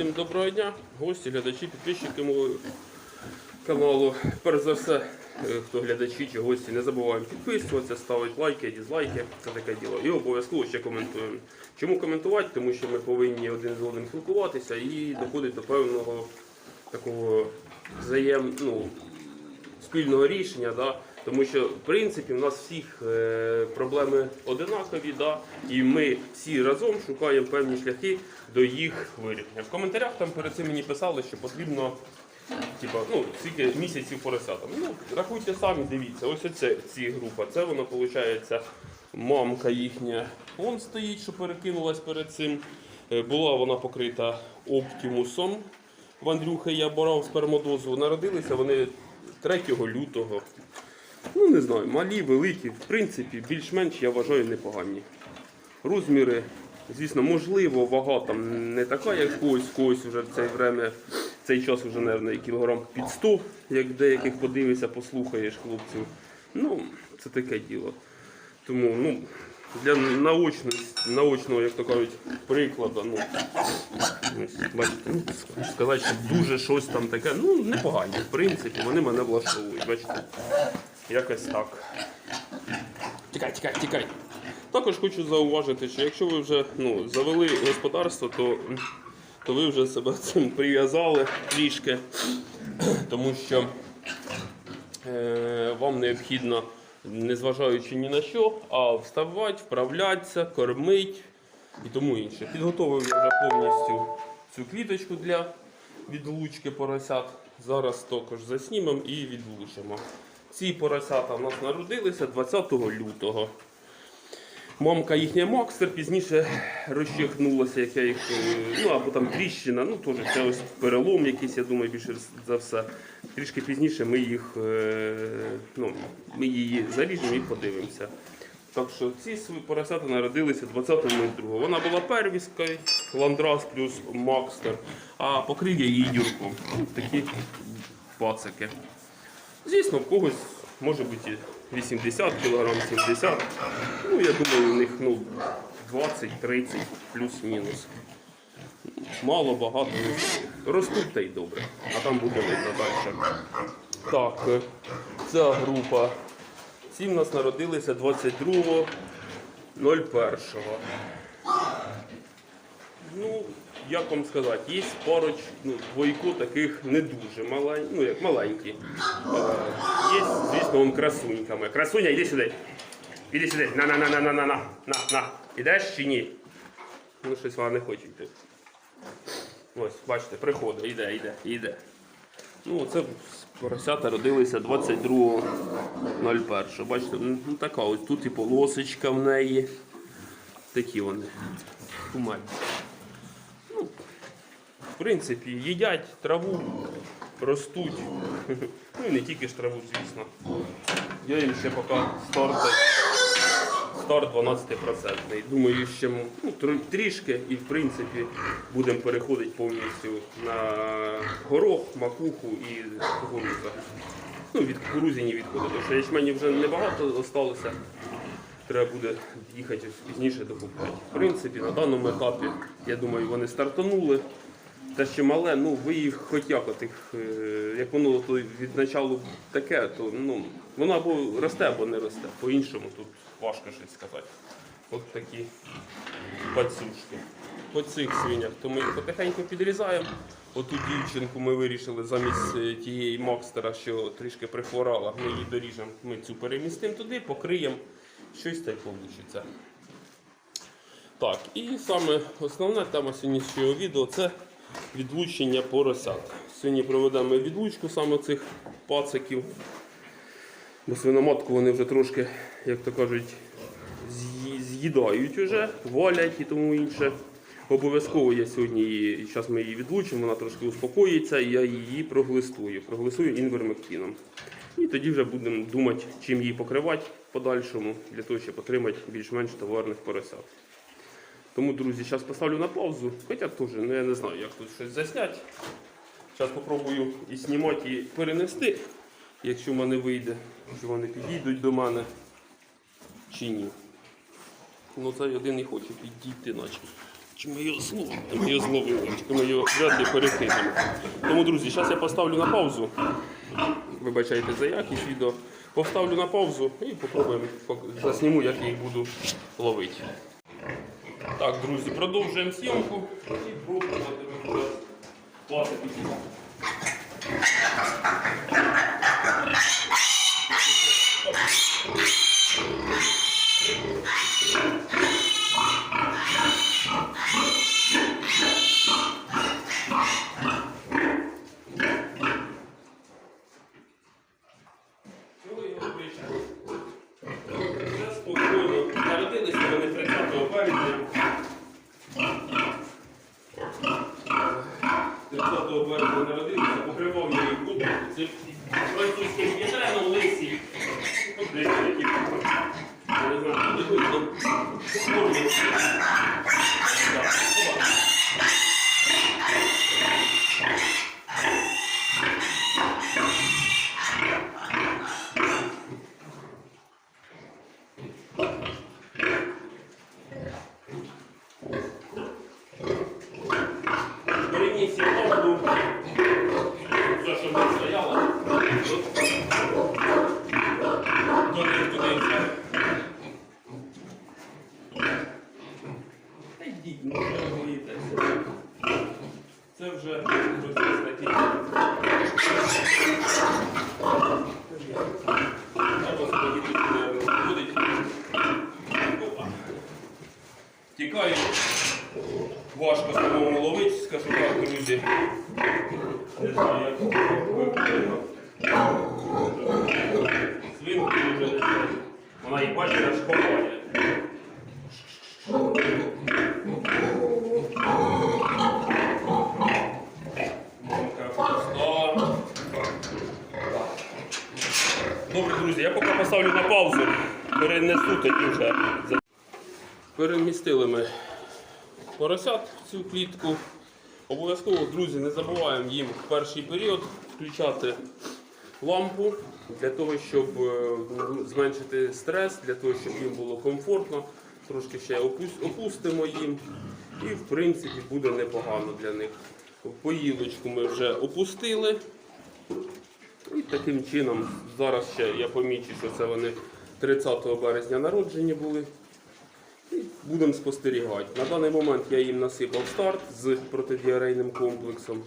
Всім доброго дня, гості, глядачі, підписчики мого каналу. Перш за все, е, хто глядачі чи гості, не забуваємо підписуватися, ставити лайки, дізлайки, це таке діло. І обов'язково ще коментуємо. Чому коментувати? Тому що ми повинні один з одним спілкуватися і доходити до певного такого взаєм, ну, спільного рішення. Да? Тому що в принципі у нас всіх е, проблеми одинакові, да? і ми всі разом шукаємо певні шляхи до їх вирішення. В коментарях там перед цим мені писали, що потрібно типа, ну, скільки місяців поросятам. Ну, рахуйте самі, дивіться, ось оце ці група. Це воно виходить мамка їхня. Вон стоїть, що перекинулась перед цим. Е, Була вона покрита оптимусом. В Андрюхи я брав спермодозу. Народилися вони 3 лютого. Ну, не знаю, малі, великі, в принципі, більш-менш я вважаю непогані. Розміри, звісно, можливо, вага там не така, як когось, когось вже в цей время, в цей час вже, мабуть, кілограм під 100, як деяких подивишся, послухаєш хлопців. Ну, це таке діло. Тому, ну, для наочності, наочного, як то кажуть, прикладу, ну, бачите, ну, сказати, що дуже щось там таке, ну, непогані, в принципі, вони мене влаштовують, бачите. Якось так. Тікай, тікай, тікай. Також хочу зауважити, що якщо ви вже ну, завели господарство, то, то ви вже себе цим прив'язали трішки, тому що е, вам необхідно, незважаючи ні на що, а вставати, вправлятися, кормити і тому інше. Підготовив я вже повністю цю квіточку для відлучки поросят. Зараз також заснімемо і відлучимо. Ці поросята у нас народилися 20 лютого. Мамка їхня Макстер пізніше розчихнулася, як я їх, е, ну або там тріщина, ну теж це ось перелом якийсь, я думаю, більше за все. Трішки пізніше ми їх, е, ну, ми її заріжемо і подивимося. Так що ці свої поросята народилися 20.02. Вона була первіскою, ландрас плюс Макстер, а покрив я її дюрком. Такі пацики. Звісно, в когось може бути і 80 кг, 70 Ну, я думаю, у них ну, 20-30 плюс-мінус. Мало, багато. знаю. Ростуть та й добре. А там буде видно далі. Так, е, ця група. Ці в нас народилися 22.01. Ну, як вам сказати, є поруч ну, двойку таких не дуже маленьких, ну як маленькі. Е, є, звісно, он красуньками. Красуня, іди сюди. Іди сюди. На-на-на-на-на-на. на на. Ідеш чи ні? Ну, щось вона не хоче йти. Ось, бачите, приходить, іде, іде, іде. Ну, це поросята родилися 22.01. Бачите, ну, ну така ось тут і полосочка в неї. Такі вони. Кумальні. Принципі, їдять траву, ростуть. Ну і не тільки ж траву, звісно. Я їм ще поки старт, старт 12%. Думаю, ще ну, трішки і в принципі будемо переходити повністю на горох, макуху і кукурудзу. Ну, від кукурудзи не відходить, тому що ячмені вже небагато залишилося. Треба буде їхати пізніше докупати. В принципі, на даному етапі, я думаю, вони стартанули. Те, що мале, ну ви їх хоч як от е, як воно то від началу таке, то ну, воно або росте, або не росте. По-іншому тут важко щось сказати. От такі пацюшки. По цих свинях. То ми їх потихеньку підрізаємо. Оту дівчинку ми вирішили замість е, тієї Макстера, що трішки прихворала, ми її доріжемо, ми цю перемістимо туди, покриємо, щось та й вийде. Так, і саме основна тема сьогоднішнього відео це відлучення поросят. Сьогодні проведемо відлучку саме цих пациків. Бо свиноматку вони вже трошки, як то кажуть, з'їдають вже, валять і тому інше. Обов'язково я сьогодні її, зараз ми її відлучимо, вона трошки успокоїться і я її проглистую. Проглистую інвермектином. І тоді вже будемо думати, чим її покривати в подальшому, для того, щоб отримати більш-менш товарних поросят. Тому, друзі, зараз поставлю на паузу. Хоча теж, ну я не знаю, як тут щось засняти. Зараз спробую і знімати, і перенести, якщо в мене вийде, чи вони підійдуть до мене чи ні. Ну цей один і хоче підійти, наче. Чи ми його зловимо? Ми його зловили, чи ми його вряд ли перекинемо. Тому, друзі, зараз я поставлю на паузу. Вибачайте за якість відео. Поставлю на паузу і попробуємо засніму, як я їх буду ловити. Так, друзі, продовжуємо зйомку Thank you. Це вже. Опа. Тікаю. Важко самому ловити, так, друзі. Не знаю, як виправдано. Свинку вже. Вона і бачить, аж ховає. Мамка пуста. Добре, друзі, я поки поставлю на паузу, перенесу тоді вже. Перемістили ми поросят в цю клітку. Обов'язково, друзі, не забуваємо їм в перший період включати лампу для того, щоб е, зменшити стрес, для того, щоб їм було комфортно. Трошки ще опустимо їм. І в принципі буде непогано для них. Поїлочку ми вже опустили. І таким чином, зараз ще я помічу, що це вони 30 березня народжені були. І будемо спостерігати. На даний момент я їм насипав старт з протидіарейним комплексом.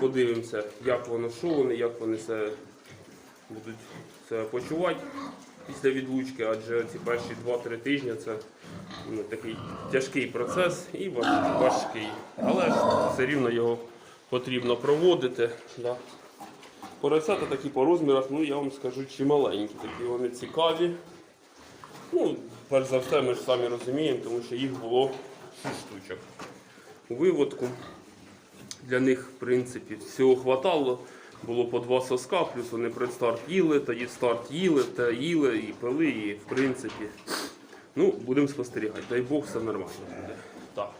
Подивимося, як воно, що вони, як вони себе будуть себе почувати після відлучки, адже ці перші 2-3 тижні це ну, такий тяжкий процес і важкий. Але ж все рівно його потрібно проводити. Да. Поросята такі по розмірах, ну я вам скажу, чималенькі. Такі вони цікаві. Ну, перш за все, ми ж самі розуміємо, тому що їх було 6 штучок. У виводку для них, в принципі, всього хватало. Було по два соска, плюс вони предстарт їли, тоді старт їли, та їли і пили, і в принципі. Ну, будемо спостерігати. Дай Бог, все нормально буде. Так.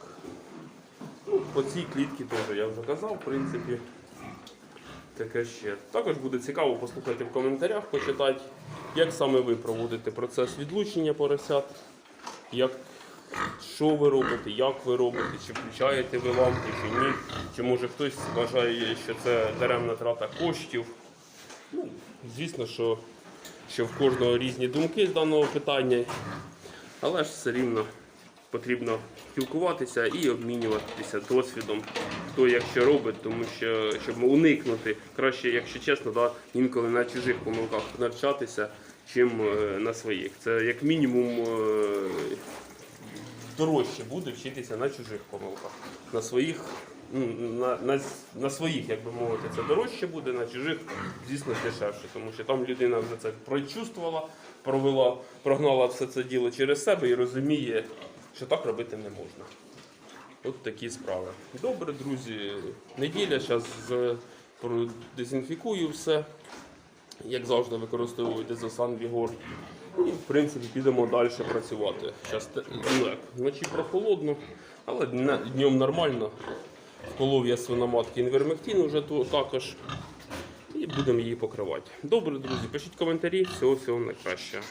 Ну, по цій клітці теж я вже казав, в принципі. Таке ще. Також буде цікаво послухати в коментарях, почитати, як саме ви проводите процес відлучення поросят, як, що ви робите, як ви робите, чи включаєте ви лампи, чи ні. Чи може хтось вважає, що це даремна трата коштів. Ну, звісно, що, що в кожного різні думки з даного питання, але ж все рівно потрібно спілкуватися і обмінюватися досвідом, хто як що робить, тому що щоб уникнути, краще, якщо чесно, да, інколи на чужих помилках навчатися, чим е, на своїх. Це як мінімум е, дорожче буде вчитися на чужих помилках. На своїх, ну, на, на, на своїх, як би мовити, це дорожче буде, на чужих, звісно, дешевше, тому що там людина вже це прочувствувала, провела, прогнала все це діло через себе і розуміє, що так робити не можна. От такі справи. Добре, друзі. Неділя, зараз продезінфікую все. Як завжди, використовую дезосан Вігор. І в принципі підемо далі працювати. Зараз вночі прохолодно, але днем нормально. Вколов я свиноматки інвермектин вже також. І будемо її покривати. Добре, друзі, пишіть коментарі. Всього всього найкращого.